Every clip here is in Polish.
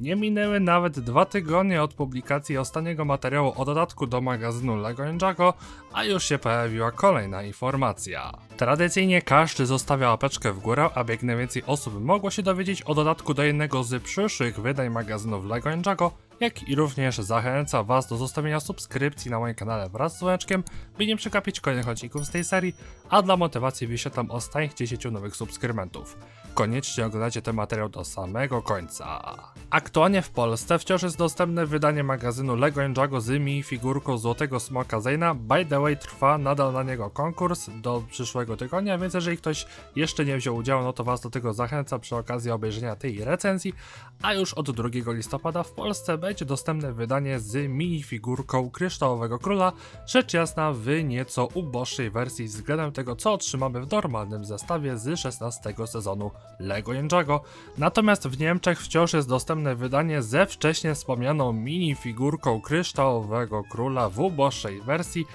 Nie minęły nawet dwa tygodnie od publikacji ostatniego materiału o dodatku do magazynu LEGO Ninjago, a już się pojawiła kolejna informacja. Tradycyjnie każdy zostawia łapeczkę w górę, aby jak najwięcej osób mogło się dowiedzieć o dodatku do jednego z przyszłych wydań magazynów LEGO Ninjago, jak i również zachęca Was do zostawienia subskrypcji na moim kanale wraz z dzwoneczkiem, by nie przegapić kolejnych odcinków z tej serii, a dla motywacji wyświetlam ostatnich 10 nowych subskrybentów. Koniecznie oglądajcie ten materiał do samego końca. Aktualnie w Polsce wciąż jest dostępne wydanie magazynu LEGO Ninjago z mini figurką Złotego Smoka Zayna. By the way, trwa nadal na niego konkurs do przyszłego tygodnia, więc jeżeli ktoś jeszcze nie wziął udziału, no to Was do tego zachęcam przy okazji obejrzenia tej recenzji. A już od 2 listopada w Polsce będzie dostępne wydanie z mini figurką Kryształowego Króla, rzecz jasna w nieco uboższej wersji względem tego, co otrzymamy w normalnym zestawie z 16 sezonu LEGO Ninjago. Natomiast w Niemczech wciąż jest dostępne wydanie ze wcześniej wspomnianą mini figurką Kryształowego Króla w uboższej wersji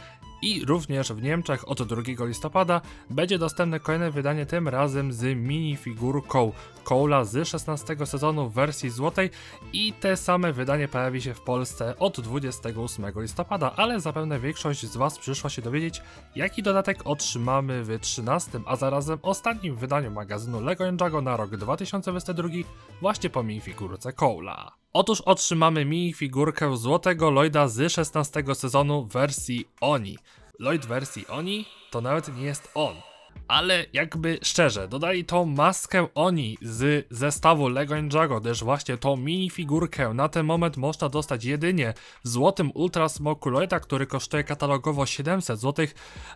i również w Niemczech od 2 listopada będzie dostępne kolejne wydanie, tym razem z mini figurką Cola z 16 sezonu w wersji złotej i te same wydanie pojawi się w Polsce od 28 listopada, ale zapewne większość z Was przyszła się dowiedzieć, jaki dodatek otrzymamy w 13, a zarazem ostatnim wydaniu magazynu LEGO Ninjago na rok 2022 właśnie po minifigurce Cola. Otóż otrzymamy minifigurkę Złotego Lloyda z 16 sezonu w wersji Oni. Lloyd wersji Oni to nawet nie jest on. Ale jakby szczerze, dodali tą maskę Oni z zestawu LEGO Ninjago, gdyż właśnie tą minifigurkę na ten moment można dostać jedynie w złotym Ultra Smoku który kosztuje katalogowo 700 zł,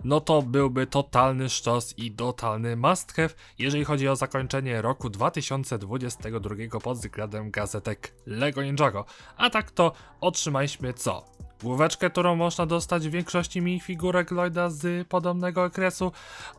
no to byłby totalny sztos i totalny must have, jeżeli chodzi o zakończenie roku 2022 pod względem gazetek LEGO Ninjago. A tak to otrzymaliśmy co? Główeczkę, którą można dostać w większości minifigurek Lloyda z podobnego okresu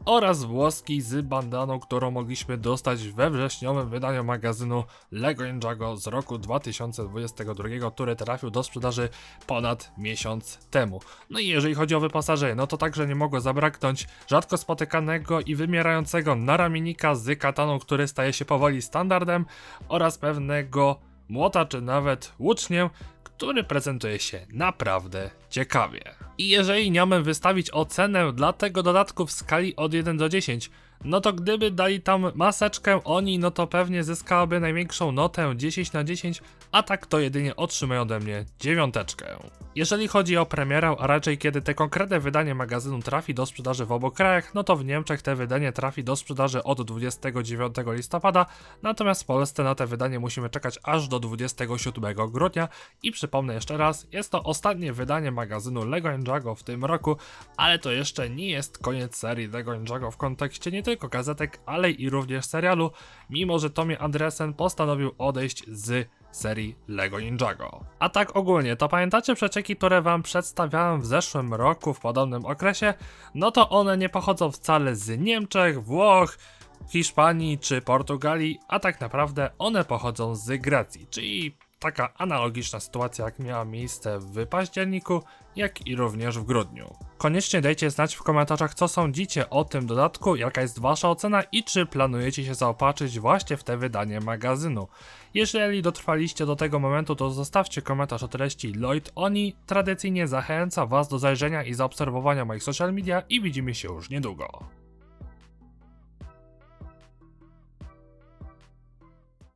oraz włoski z bandaną, którą mogliśmy dostać we wrześniowym wydaniu magazynu LEGO Ninjago z roku 2022, który trafił do sprzedaży ponad miesiąc temu. No i jeżeli chodzi o wyposażenie, no to także nie mogło zabraknąć rzadko spotykanego i wymierającego naramienika z kataną, który staje się powoli standardem oraz pewnego młota czy nawet łucznię, który prezentuje się naprawdę ciekawie. I jeżeli miałbym wystawić ocenę dla tego dodatku w skali od 1 do 10, no to gdyby dali tam maseczkę oni, no to pewnie zyskałaby największą notę 10 na 10, a tak to jedynie otrzymają ode mnie dziewiąteczkę. Jeżeli chodzi o premierę, a raczej kiedy te konkretne wydanie magazynu trafi do sprzedaży w obu krajach, no to w Niemczech te wydanie trafi do sprzedaży od 29 listopada, natomiast w Polsce na te wydanie musimy czekać aż do 27 grudnia i przypomnę jeszcze raz, jest to ostatnie wydanie magazynu LEGO Ninjago w tym roku, ale to jeszcze nie jest koniec serii LEGO Ninjago w kontekście nie tylko gazetek, ale i również serialu, mimo że Tommy Andresen postanowił odejść z serii LEGO Ninjago. A tak ogólnie, to pamiętacie przecieki, które wam przedstawiałem w zeszłym roku w podobnym okresie? No to one nie pochodzą wcale z Niemczech, Włoch, Hiszpanii czy Portugalii, a tak naprawdę one pochodzą z Grecji, czyli taka analogiczna sytuacja jak miała miejsce w październiku, jak i również w grudniu. Koniecznie dajcie znać w komentarzach co sądzicie o tym dodatku, jaka jest wasza ocena i czy planujecie się zaopatrzyć właśnie w te wydanie magazynu. Jeżeli dotrwaliście do tego momentu, to zostawcie komentarz o treści Lloyd Oni. Tradycyjnie zachęca was do zajrzenia i zaobserwowania moich social media i widzimy się już niedługo.